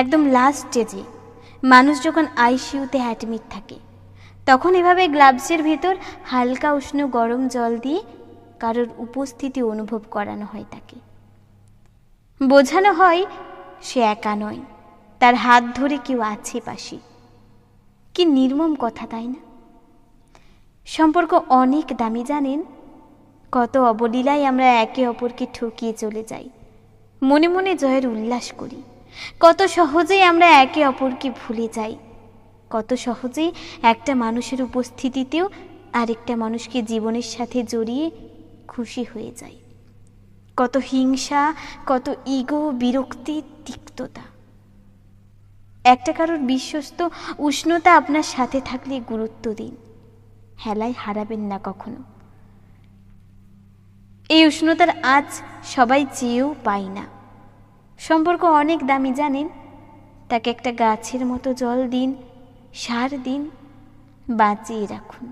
একদম লাস্ট স্টেজে মানুষ যখন আইসিইউতে অ্যাডমিট থাকে, তখন এভাবে গ্লাভসের ভেতর হালকা উষ্ণ গরম জল দিয়ে কারোর উপস্থিতি অনুভব করানো হয় তাকে। বোঝানো হয় সে একা নয়, তার হাত ধরে কেউ আছে পাশে। কি নির্মম কথা, তাই না? সম্পর্ক অনেক দামি, জানেন? কত অবলীলায় আমরা একে অপরকে ঠকিয়ে চলে যাই। মনে মনে জয়ের উল্লাস করি। কত সহজেই আমরা একে অপরকে ভুলে যাই। কত সহজেই একটা মানুষের উপস্থিতিতেও আরেকটা মানুষকে জীবনের সাথে জড়িয়ে খুশি হয়ে যাই। কত হিংসা, কত ইগো, বিরক্তি, তিক্ততা। একটা কারোর বিশ্বস্ত উষ্ণতা আপনার সাথে থাকলে গুরুত্ব দিন। হেলায় হারাবেন না কখনো। এই উষ্ণতার আজ সবাই চেয়েও পায় না। সম্পর্ক অনেক দামি জানেন? তাকে একটা গাছের মতো জল দিন সার দিন বাঁচিয়ে রাখুন।